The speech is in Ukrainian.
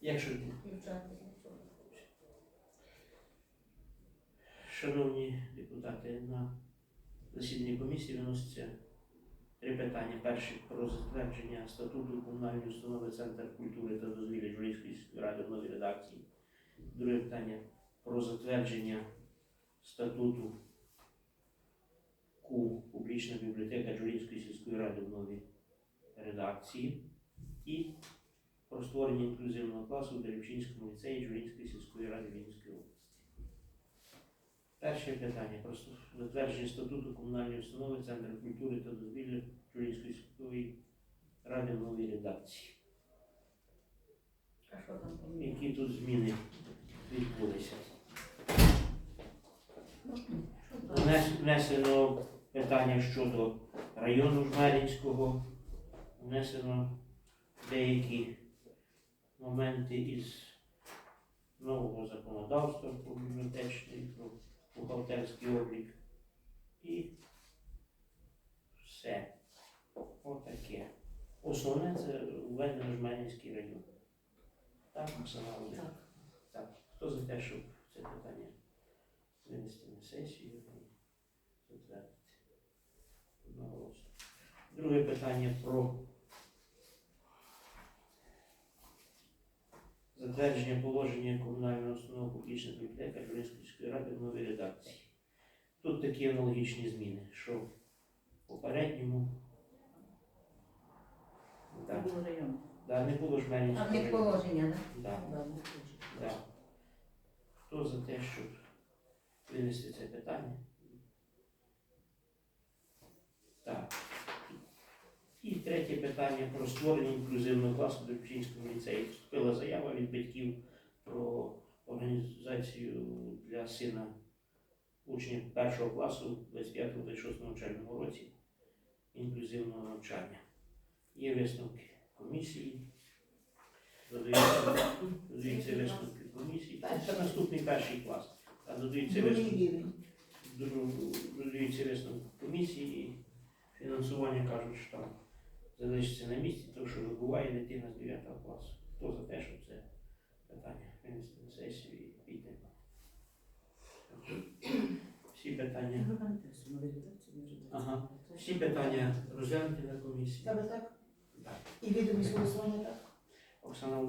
Якщо для? Шановні депутати, на засіданні комісії виноситься три питання. Перше про затвердження статуту комунальної установи Центр культури та дозвілля Журійської сільської ради в новій редакції. Друге питання про затвердження статуту КУ Публічна бібліотека Журійської сільської ради в новій редакції. І про створення інклюзивного класу в Деревчинському ліцеї Журійської сільської ради Вінницької області. Перше питання про затвердження статуту комунальної установи Центру культури та дозвілля Журійської сільської ради в новій редакції. А що там? Які тут зміни відбулися? Внесено питання щодо району Жмеринського, внесено деякі моменти із нового законодавства про бібліотечний, про бухгалтерський облік. І все. Отаке. Основне це введено Жмеринський район. Так, Оксана Володимирівна? Так. Так. Хто за те, щоб це питання винести на сесію і затвердити? Одноголосно. Друге питання про затвердження положення комунального установи публічна бібліотека Журинської сільської ради в новій редакції. Тут такі аналогічні зміни, що в попередньому район. да, не було ж А в них положення, Да, Да, да. Хто за те, щоб винести це питання? Так. І третє питання про створення інклюзивного класу до Печінському ліцеї. Вступила заява від батьків про організацію для сина учнів першого класу 25-26 навчальному році інклюзивного навчання. Є висновки комісії. Додаються, висновки комісії. Це наступний перший клас. А додаються висновки. Додаються висновки комісії, фінансування кажуть, що там залишиться на місці, тому що вибуває дитина з 9 класу. Хто за те, щоб це питання винести на сесію і піти? Всі питання. Ви пам'ятаєте, що нові редакції, нові редакції. Ага. Всі питання розглянуті на комісії. Тебе так? Так. І відомість голосування так? Оксана